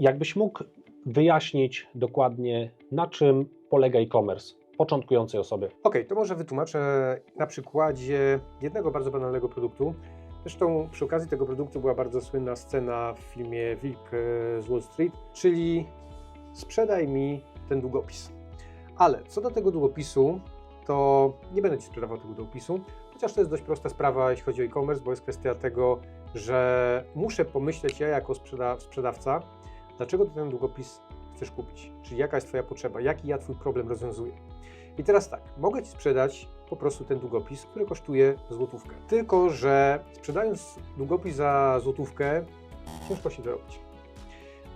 Jakbyś mógł wyjaśnić dokładnie, na czym polega e-commerce początkującej osoby? Ok, to może wytłumaczę na przykładzie jednego bardzo banalnego produktu. Zresztą przy okazji tego produktu była bardzo słynna scena w filmie Wilk e, z Wall Street, czyli sprzedaj mi ten długopis. Ale co do tego długopisu, to nie będę Ci sprzedawał tego długopisu, chociaż to jest dość prosta sprawa, jeśli chodzi o e-commerce, bo jest kwestia tego, że muszę pomyśleć ja jako sprzeda sprzedawca, dlaczego ten długopis chcesz kupić, czyli jaka jest Twoja potrzeba, jaki ja Twój problem rozwiązuję. I teraz tak, mogę Ci sprzedać po prostu ten długopis, który kosztuje złotówkę. Tylko, że sprzedając długopis za złotówkę, ciężko się dorobić.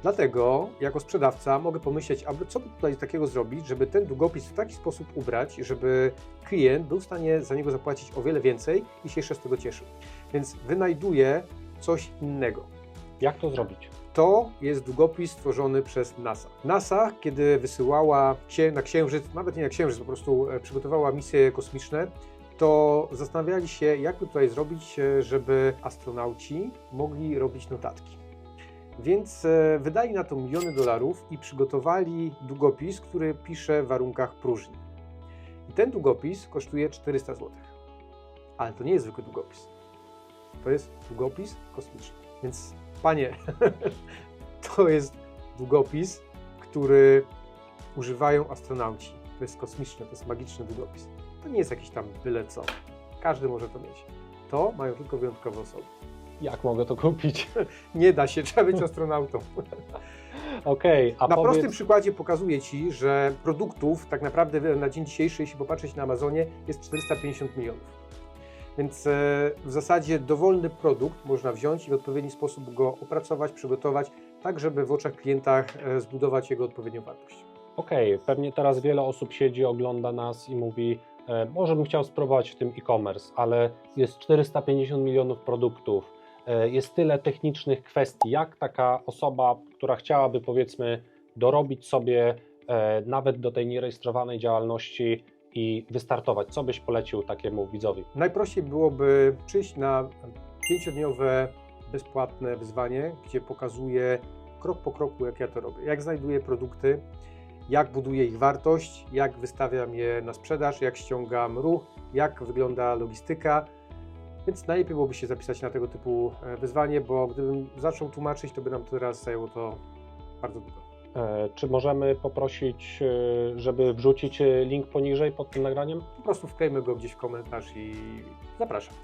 Dlatego, jako sprzedawca, mogę pomyśleć, aby co by tutaj takiego zrobić, żeby ten długopis w taki sposób ubrać, żeby klient był w stanie za niego zapłacić o wiele więcej i się jeszcze z tego cieszył. Więc wynajduję coś innego. Jak to zrobić? To jest długopis stworzony przez NASA. NASA, kiedy wysyłała księ- na Księżyc, nawet nie na Księżyc, po prostu e, przygotowała misje kosmiczne, to zastanawiali się, jak by tutaj zrobić, e, żeby astronauci mogli robić notatki. Więc e, wydali na to miliony dolarów i przygotowali długopis, który pisze w warunkach próżni. I ten długopis kosztuje 400 zł. Ale to nie jest zwykły długopis. To jest długopis kosmiczny. Więc panie, to jest długopis, który używają astronauci. To jest kosmiczny, to jest magiczny długopis. To nie jest jakiś tam byle co. Każdy może to mieć. To mają tylko wyjątkowe osoby. Jak mogę to kupić? Nie da się, trzeba być astronautą. Okej, a na powiedz... prostym przykładzie pokazuję Ci, że produktów tak naprawdę na dzień dzisiejszy, jeśli popatrzeć na Amazonie, jest 450 milionów. Więc e, w zasadzie dowolny produkt można wziąć i w odpowiedni sposób go opracować, przygotować, tak żeby w oczach klienta e, zbudować jego odpowiednią wartość. Okej, pewnie teraz wiele osób siedzi, ogląda nas i mówi, e, może bym chciał spróbować w tym e-commerce, ale jest 450 milionów produktów, jest tyle technicznych kwestii. Jak taka osoba, która chciałaby powiedzmy dorobić sobie nawet do tej nierejestrowanej działalności i wystartować, co byś polecił takiemu widzowi? Najprościej byłoby przyjść na pięciodniowe bezpłatne wyzwanie, gdzie pokazuję krok po kroku, jak ja to robię. Jak znajduję produkty, jak buduję ich wartość, jak wystawiam je na sprzedaż, jak ściągam ruch, jak wygląda logistyka. Więc najlepiej byłoby się zapisać na tego typu e, wyzwanie, bo gdybym zaczął tłumaczyć, to by nam teraz zajęło to bardzo długo. E, Czy możemy poprosić, e, żeby wrzucić e, link poniżej pod tym nagraniem? Po prostu wklejmy go gdzieś w komentarz i zapraszam.